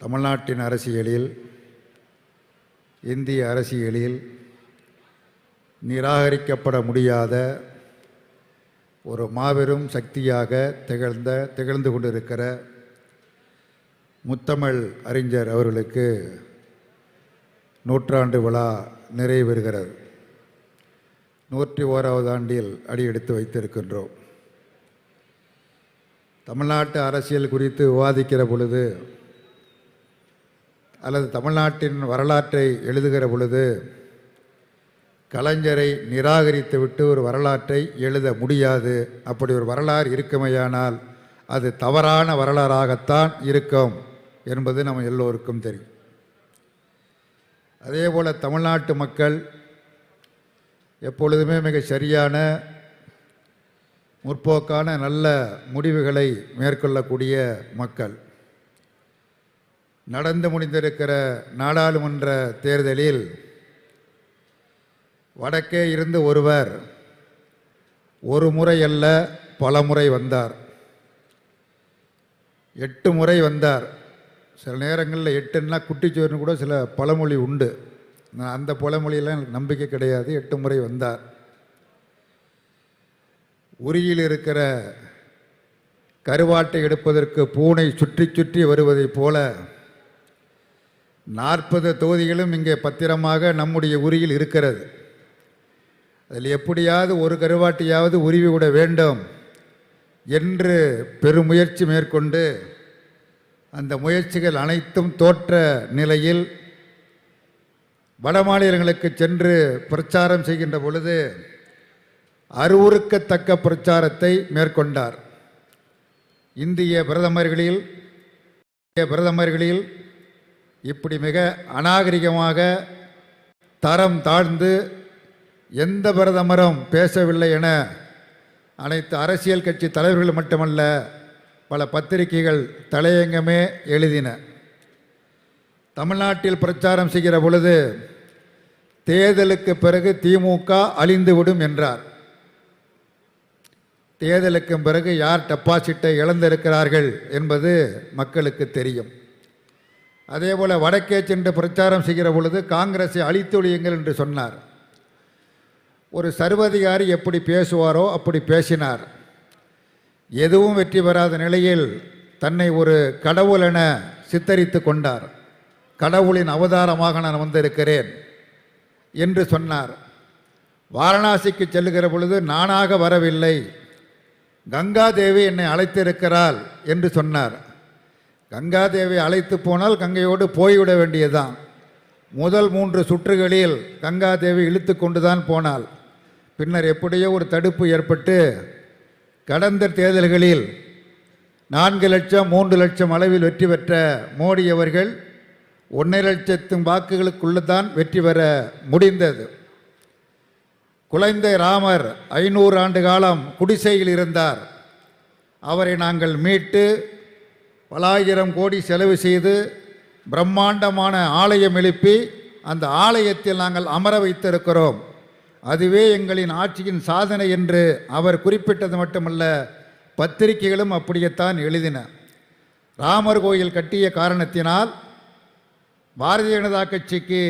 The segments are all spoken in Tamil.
தமிழ்நாட்டின் அரசியலில் இந்திய அரசியலில் நிராகரிக்கப்பட முடியாத ஒரு மாபெரும் சக்தியாக திகழ்ந்த திகழ்ந்து கொண்டிருக்கிற முத்தமிழ் அறிஞர் அவர்களுக்கு நூற்றாண்டு விழா நிறைவேறுகிறது. நூற்றி ஓராவது ஆண்டில் அடியெடுத்து வைத்திருக்கின்றோம். தமிழ்நாட்டு அரசியல் குறித்து விவாதிக்கிற பொழுது அல்லது தமிழ்நாட்டின் வரலாற்றை எழுதுகிற பொழுது கலைஞரை நிராகரித்துவிட்டு ஒரு வரலாற்றை எழுத முடியாது. அப்படி ஒரு வரலாறு இருக்குமையானால் அது தவறான வரலாறாகத்தான் இருக்கும் என்பது நம்ம எல்லோருக்கும் தெரியும். அதே போல் தமிழ்நாட்டு மக்கள் எப்பொழுதுமே மிக சரியான முற்போக்கான நல்ல முடிவுகளை மேற்கொள்ளக்கூடிய மக்கள். நடந்து முடிந்திருக்கிற நாடாளுமன்ற தேர்தலில் வடக்கே இருந்து ஒருவர் ஒரு முறை அல்ல பல முறை வந்தார். எட்டு முறை வந்தார். சில நேரங்களில் எட்டுன்னா குட்டிச்சோறுன்னு கூட சில பழமொழி உண்டு. நான் அந்த பழமொழியெல்லாம் எனக்கு நம்பிக்கை கிடையாது. எட்டு முறை வந்தார். உரியில் இருக்கிற கருவாட்டை எடுப்பதற்கு பூனை சுற்றி சுற்றி வருவதைப் போல நாற்பது தொகுதிகளும் இங்கே பத்திரமாக நம்முடைய உரியில் இருக்கிறது. அதில் எப்படியாவது ஒரு கருவாட்டியாவது உருவி விட வேண்டும் என்று பெருமுயற்சி மேற்கொண்டு அந்த முயற்சிகள் அனைத்தும் தோற்ற நிலையில் வட மாநிலங்களுக்கு சென்று பிரச்சாரம் செய்கின்ற பொழுது அருவுறுக்கத்தக்க பிரச்சாரத்தை மேற்கொண்டார். இந்திய பிரதமர்களில் இந்திய பிரதமர்களில் இப்படி மிக அநாகரிகமாக தரம் தாழ்ந்து எந்த பிரதமரும் பேசவில்லை என அனைத்து அரசியல் கட்சி தலைவர்கள் மட்டுமல்ல பல பத்திரிகைகள் தலையங்கமே எழுதின. தமிழ்நாட்டில் பிரச்சாரம் செய்கிற பொழுது தேர்தலுக்கு பிறகு திமுக அழிந்துவிடும் என்றார். தேர்தலுக்கு பிறகு யார் டெபாசிட்டை இழந்திருக்கிறார்கள் என்பது மக்களுக்கு தெரியும். அதே போல் வடக்கே சென்று பிரச்சாரம் செய்கிற பொழுது காங்கிரஸை அழித்தொழியுங்கள் என்று சொன்னார். ஒரு சர்வதிகாரி எப்படி பேசுவாரோ அப்படி பேசினார். எதுவும் வெற்றி பெறாத நிலையில் தன்னை ஒரு கடவுள் என சித்தரித்து கொண்டார். கடவுளின் அவதாரமாக நான் வந்திருக்கிறேன் என்று சொன்னார். வாரணாசிக்கு செல்லுகிற பொழுது நானாக வரவில்லை. கங்காதேவி என்னை அழைத்திருக்கிறாள் என்று சொன்னார். கங்காதேவி அழைத்து போனால் கங்கையோடு போய்விட வேண்டியதுதான். முதல் மூன்று சுற்றுகளில் கங்காதேவி இழுத்து கொண்டு தான் போனாள் பின்னர் எப்படியோ ஒரு தடுப்பு ஏற்பட்டு கடந்த தேர்தல்களில் நான்கு லட்சம் மூன்று லட்சம் அளவில் வெற்றி பெற்ற மோடி அவர்கள் ஒன்றரை லட்சத்தும் வாக்குகளுக்குள்ளே தான் வெற்றி பெற முடிந்தது. குழந்தை ராமர் ஐநூறு ஆண்டு காலம் குடிசையில் இருந்தார். அவரை நாங்கள் மீட்டு பலாயிரம் கோடி செலவு செய்து பிரம்மாண்டமான ஆலயம் எழுப்பி அந்த ஆலயத்தில் நாங்கள் அமர வைத்திருக்கிறோம். அதுவே எங்களின் ஆட்சியின் சாதனை என்று அவர் குறிப்பிட்டது மட்டுமல்ல பத்திரிகைகளும் அப்படியேத்தான் எழுதின. ராமர் கோயில் கட்டிய காரணத்தினால் பாரதிய ஜனதா கட்சிக்கு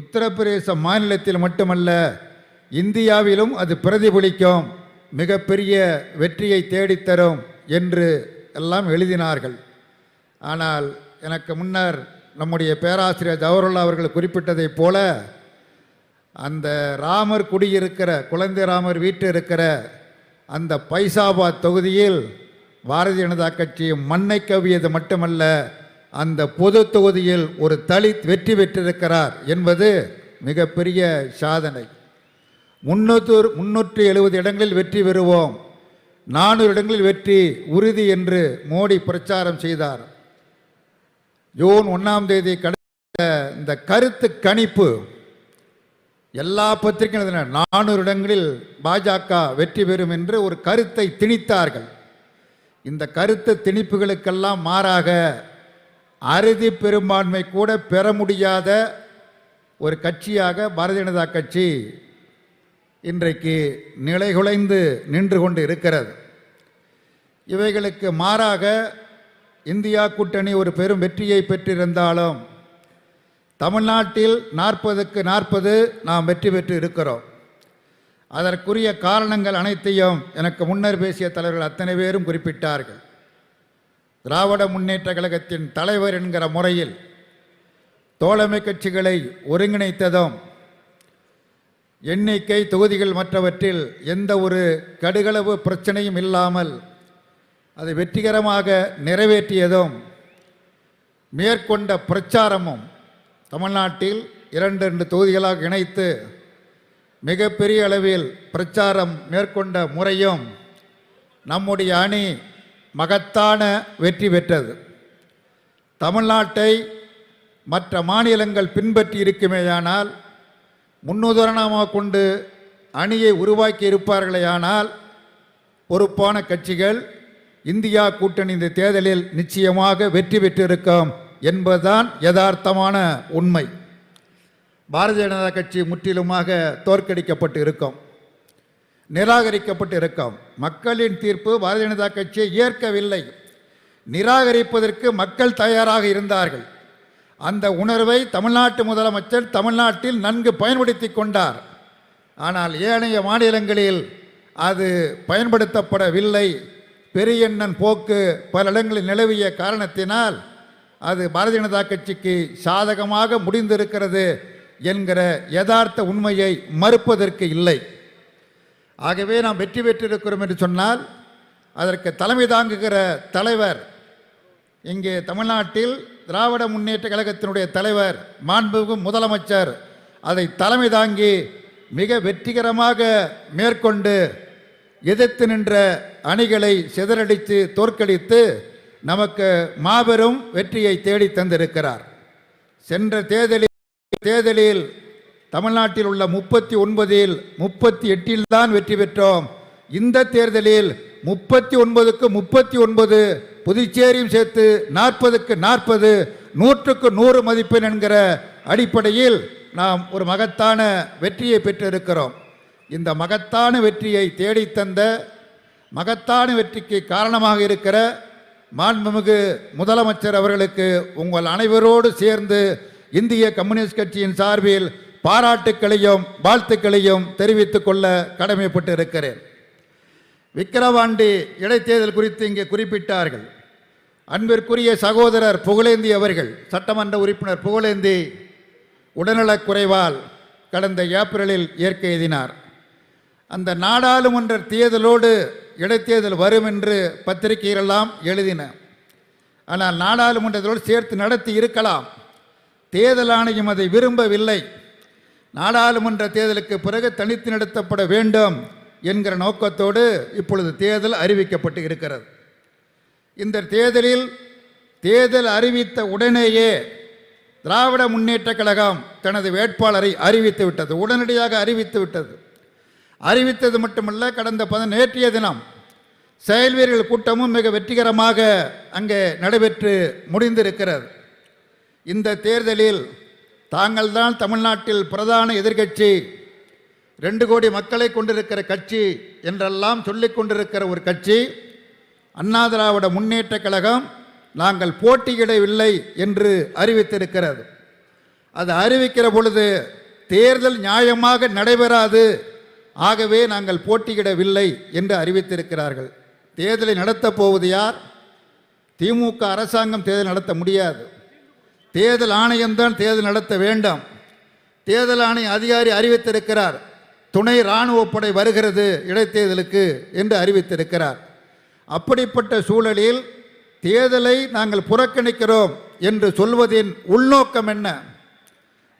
உத்தரப்பிரதேச மாநிலத்தில் மட்டுமல்ல இந்தியாவிலும் அது பிரதிபலிக்கும் மிகப்பெரிய வெற்றியை தேடித்தரும் என்று எல்லாம் எழுதினார்கள். ஆனால் எனக்கு முன்னர் நம்முடைய பேராசிரியர் ஜவஹர்லா அவர்கள் குறிப்பிட்டதைப் போல அந்த ராமர் குடியிருக்கிற குழந்தை ராமர் வீட்டு இருக்கிற அந்த பைசாபாத் தொகுதியில் பாரதிய ஜனதா கட்சி மண்ணை கவியது மட்டுமல்ல அந்த பொது தொகுதியில் ஒரு தலித் வெற்றி பெற்றிருக்கிறார் என்பது மிகப்பெரிய சாதனை. முன்னூற்று முன்னூற்றி எழுபது இடங்களில் வெற்றி பெறுவோம். நானூறு இடங்களில் வெற்றி உறுதி என்று மோடி பிரச்சாரம் செய்தார். ஜூன் ஒன்றாம் தேதி கிடைத்த இந்த கருத்து கணிப்பு எல்லா பத்திரிகைகளும் நானூறு இடங்களில் பாஜக வெற்றி பெறும் என்று ஒரு கருத்தை திணித்தார்கள். இந்த கருத்து திணிப்புகளுக்கெல்லாம் மாறாக அறுதி பெரும்பான்மை கூட பெற முடியாத ஒரு கட்சியாக பாரதிய ஜனதா கட்சி இன்றைக்கு நிலைகுலைந்து நின்று கொண்டு இருக்கிறது. இவைகளுக்கு மாறாக இந்தியா கூட்டணி ஒரு பெரும் வெற்றியை பெற்றிருந்தாலும் தமிழ்நாட்டில் நாற்பதுக்கு நாற்பது நாம் வெற்றி பெற்று இருக்கிறோம். அதற்குரிய காரணங்கள் அனைத்தையும் எனக்கு முன்னர் பேசிய தலைவர்கள் அத்தனை பேரும் குறிப்பிட்டார்கள். திராவிட முன்னேற்ற கழகத்தின் தலைவர் என்கிற முறையில் தோழமை கட்சிகளை ஒருங்கிணைத்ததும் எண்ணிக்கை தொகுதிகள் மற்றவற்றில் எந்த ஒரு கடுகளவு பிரச்சனையும் இல்லாமல் அதை வெற்றிகரமாக நிறைவேற்றியதும் மேற்கொண்ட பிரச்சாரமும் தமிழ்நாட்டில் இரண்டு இரண்டு தொகுதிகளாக இணைத்து மிகப்பெரிய அளவில் பிரச்சாரம் மேற்கொண்ட முறையும் நம்முடைய அணி மகத்தான வெற்றி பெற்றது. தமிழ்நாட்டை மற்ற மாநிலங்கள் பின்பற்றி இருக்குமேயானால் முன்னுதாரணமாக கொண்டு அணியை உருவாக்கி இருப்பார்களேயானால் பொறுப்பான கட்சிகள் இந்தியா கூட்டணி இந்த தேர்தலில் நிச்சயமாக வெற்றி பெற்றிருக்கும் என்பதுதான் யதார்த்தமான உண்மை. பாரதிய ஜனதா கட்சி முற்றிலுமாக தோற்கடிக்கப்பட்டு இருக்கும் நிராகரிக்கப்பட்டு இருக்கும் மக்களின் தீர்ப்பு பாரதிய ஜனதா கட்சியை ஏற்கவில்லை. நிராகரிப்பதற்கு மக்கள் தயாராக இருந்தார்கள். அந்த உணர்வை தமிழ்நாட்டு முதலமைச்சர் தமிழ்நாட்டில் நன்கு பயன்படுத்தி கொண்டார். ஆனால் ஏனைய மாநிலங்களில் அது பயன்படுத்தப்படவில்லை. பெரியண்ணன் போக்கு பல இடங்களில் நிலவிய காரணத்தினால் அது பாரதிய ஜனதா கட்சிக்கு சாதகமாக முடிந்திருக்கிறது என்கிற யதார்த்த உண்மையை மறுப்பதற்கு இல்லை. ஆகவே நாம் வெற்றி பெற்றிருக்கிறோம் என்று சொன்னால் அதற்கு தலைமை தாங்குகிற தலைவர் இங்கே தமிழ்நாட்டில் திராவிட முன்னேற்ற கழகத்தினுடைய தலைவர் மாண்புமிகு முதலமைச்சர் அதை தலைமை தாங்கி மிக வெற்றிகரமாக மேற்கொண்டு எதிர்த்து நின்ற அணிகளை சிதறடித்து தோற்கடித்து நமக்கு மாபெரும் வெற்றியை தேடி தந்திருக்கிறார். சென்ற தேர்தலில் தேர்தலில் தமிழ்நாட்டில் உள்ள முப்பத்தி ஒன்பதில் முப்பத்தி எட்டில் தான் வெற்றி பெற்றோம். இந்த தேர்தலில் முப்பத்தி ஒன்பதுக்கு முப்பத்தி ஒன்பது புதுச்சேரியும் சேர்த்து நாற்பதுக்கு நாற்பது நூற்றுக்கு நூறு மதிப்பெண் என்கிற அடிப்படையில் நாம் ஒரு மகத்தான வெற்றியை பெற்றிருக்கிறோம். இந்த மகத்தான வெற்றியை தேடித் தந்த மகத்தான வெற்றிக்கு காரணமாக இருக்கிற மாண்புமிகு முதலமைச்சர் அவர்களுக்கு உங்கள் அனைவரோடு சேர்ந்து இந்திய கம்யூனிஸ்ட் கட்சியின் சார்பில் பாராட்டுக்களையும் வாழ்த்துக்களையும் தெரிவித்துக் கொள்ள கடமைப்பட்டு இருக்கிறேன் விக்கிரவாண்டி இடைத்தேர்தல் குறித்து இங்கே குறிப்பிட்டார்கள். அன்பிற்குரிய சகோதரர் புகழேந்தி அவர்கள் சட்டமன்ற உறுப்பினர் புகழேந்தி உடல்நலக் குறைவால் கடந்த ஏப்ரலில் இயற்கை எழுதினார் அந்த நாடாளுமன்ற தேர்தலோடு இடைத்தேர்தல் வரும் என்று பத்திரிகைகளெல்லாம் எழுதின. ஆனால் நாடாளுமன்றத்தோடு சேர்த்து நடத்தி இருக்கலாம். தேர்தல் ஆணையம் அதை விரும்பவில்லை. நாடாளுமன்ற தேர்தலுக்கு பிறகு தனித்து நடத்தப்பட வேண்டும் என்கிற நோக்கத்தோடு இப்பொழுது தேர்தல் அறிவிக்கப்பட்டு இருக்கிறது. இந்த தேர்தலில் தேர்தல் அறிவித்த உடனேயே திராவிட முன்னேற்றக் கழகம் தனது வேட்பாளரை அறிவித்து விட்டது. உடனடியாக அறிவித்து விட்டது. அறிவித்தது மட்டுமல்ல கடந்த பத நேற்றைய தினம் செயல் வீரர்கள் கூட்டமும் மிக வெற்றிகரமாக அங்கே நடைபெற்று முடிந்திருக்கிறது. இந்த தேர்தலில் தாங்கள்தான் தமிழ்நாட்டில் பிரதான எதிர்க்கட்சி ரெண்டு கோடி மக்களை கொண்டிருக்கிற கட்சி என்றெல்லாம் சொல்லிக் கொண்டிருக்கிற ஒரு கட்சி அண்ணா திராவிட முன்னேற்ற கழகம் நாங்கள் போட்டியிடவில்லை என்று அறிவித்திருக்கிறது. அது அறிவிக்கிற பொழுது தேர்தல் நியாயமாக நடைபெறாது ஆகவே நாங்கள் போட்டியிடவில்லை என்று அறிவித்திருக்கிறார்கள். தேர்தலை நடத்தப் போவது யார்? திமுக அரசாங்கம் தேர்தல் நடத்த முடியாது. தேர்தல் ஆணையம்தான் தேர்தல் நடத்த வேண்டும். தேர்தல் ஆணைய அதிகாரி அறிவித்திருக்கிறார் துணை இராணுவப்படை வருகிறது இடைத்தேர்தலுக்கு என்று அறிவித்திருக்கிறார். அப்படிப்பட்ட சூழலில் தேர்தலை நாங்கள் புறக்கணிக்கிறோம் என்று சொல்வதின் உள்நோக்கம் என்ன?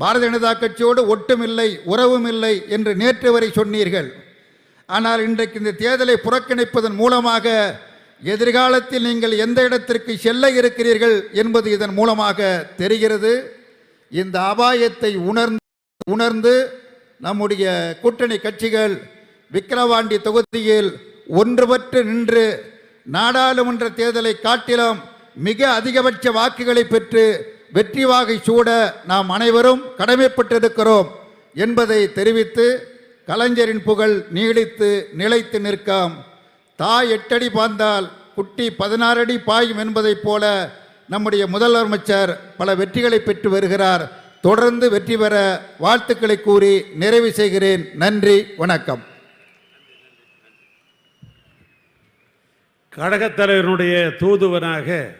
பாரதிய ஜனதா கட்சியோடு ஒட்டுமில்லை உறவும் இல்லை என்று நேற்று வரை சொன்னீர்கள். ஆனால் இன்றைக்கு இந்த தேர்தலை புறக்கணிப்பதன் மூலமாக எதிர்காலத்தில் நீங்கள் எந்த இடத்திற்கு செல்ல இருக்கிறீர்கள் என்பது இதன் மூலமாக தெரிகிறது. இந்த அபாயத்தை உணர்ந்து உணர்ந்து நம்முடைய கூட்டணி கட்சிகள் விக்கிரவாண்டி தொகுதியில் ஒன்றுபட்டு நின்று நாடாளுமன்ற தேர்தலை காட்டிலும் மிக அதிகபட்ச வாக்குகளை பெற்று வெற்றி வாகை சூட நாம் அனைவரும் கடமைப்பட்டிருக்கிறோம் என்பதை தெரிவித்து கலைஞரின் புகழ் நீடித்து நிலைத்து நிற்காம். தாய் எட்டடி பாய்ந்தால் குட்டி பதினாறு அடி பாயும் என்பதைப் போல நம்முடைய முதலமைச்சர் பல வெற்றிகளை பெற்று வருகிறார். தொடர்ந்து வெற்றி பெற வாழ்த்துக்களை கூறி நிறைவு செய்கிறேன். நன்றி வணக்கம். கழகத் தலைவருடைய தூதுவனாக